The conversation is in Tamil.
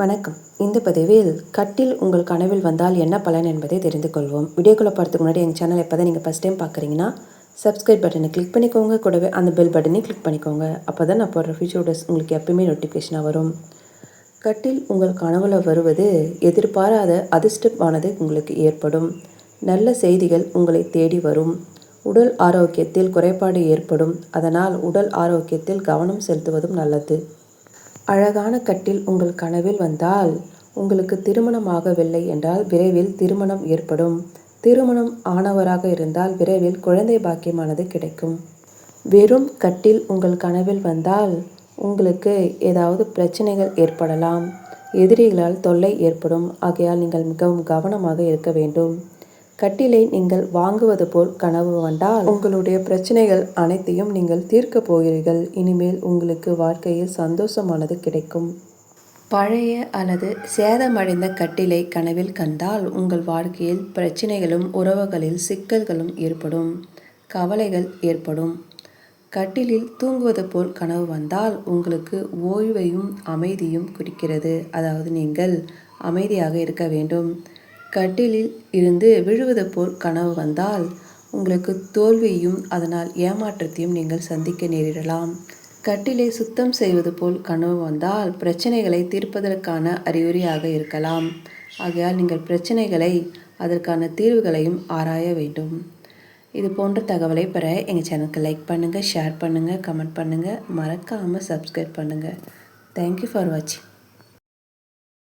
வணக்கம். இந்த பதிவில் கட்டில் உங்கள் கனவில் வந்தால் என்ன பலன் என்பதை தெரிந்து கொள்வோம். வீடியோக்குள்ளே போகிறதுக்கு முன்னாடி எங்கள் சேனல் எப்போ தான் நீங்கள் ஃபஸ்ட் டைம் பார்க்குறீங்கன்னா சப்ஸ்கிரைப் பட்டனை கிளிக் பண்ணிக்கோங்க. கூடவே அந்த பெல் பட்டனை கிளிக் பண்ணிக்கோங்க. அப்போ தான் நான் போடுற ஃபியூச்சர் உங்களுக்கு எப்பயுமே நோட்டிஃபிகேஷனாக வரும். கட்டில் உங்கள் கனவுல வருவது எதிர்பாராத அதிர்ஷ்டமானது உங்களுக்கு ஏற்படும். நல்ல செய்திகள் உங்களை தேடி வரும். உடல் ஆரோக்கியத்தில் குறைபாடு ஏற்படும். அதனால் உடல் ஆரோக்கியத்தில் கவனம் செலுத்துவதும் நல்லது. அழகான கட்டில் உங்கள் கனவில் வந்தால் உங்களுக்கு திருமணமாகவில்லை என்றால் விரைவில் திருமணம் ஏற்படும். திருமணம் ஆனவராக இருந்தால் விரைவில் குழந்தை பாக்கியமானது கிடைக்கும். வெறும் கட்டில் உங்கள் கனவில் வந்தால் உங்களுக்கு ஏதாவது பிரச்சனைகள் ஏற்படலாம். எதிரிகளால் தொல்லை ஏற்படும். ஆகையால் நீங்கள் மிகவும் கவனமாக இருக்க வேண்டும். கட்டிலை நீங்கள் வாங்குவது போல் கனவு வந்தால் உங்களுடைய பிரச்சனைகள் அனைத்தையும் நீங்கள் தீர்க்கப் போகிறீர்கள். இனிமேல் உங்களுக்கு வாழ்க்கையில் சந்தோஷமானது கிடைக்கும். பழைய அல்லது சேதமடைந்த கட்டிலை கனவில் கண்டால் உங்கள் வாழ்க்கையில் பிரச்சனைகளும் உறவுகளில் சிக்கல்களும் ஏற்படும். கவலைகள் ஏற்படும். கட்டிலில் தூங்குவது போல் கனவு வந்தால் உங்களுக்கு ஓய்வையும் அமைதியும் குறிக்கிறது அதாவது நீங்கள் அமைதியாக இருக்க வேண்டும். கட்டிலில் இருந்து விழுவது போல் கனவு வந்தால் உங்களுக்கு தோல்வியும் அதனால் ஏமாற்றத்தையும் நீங்கள் சந்திக்க நேரிடலாம். கட்டிலை சுத்தம் செய்வது போல் கனவு வந்தால் பிரச்சனைகளை தீர்ப்பதற்கான அறிகுறியாக இருக்கலாம். ஆகையால் நீங்கள் பிரச்சனைகளை அதற்கான தீர்வுகளையும் ஆராய வேண்டும். இது போன்ற தகவலை பெற எங்கள் சேனலுக்கு லைக் பண்ணுங்கள் ஷேர் பண்ணுங்கள் கமெண்ட் பண்ணுங்கள் மறக்காமல் சப்ஸ்கிரைப் பண்ணுங்கள் தேங்க்யூ ஃபார் வாட்சிங்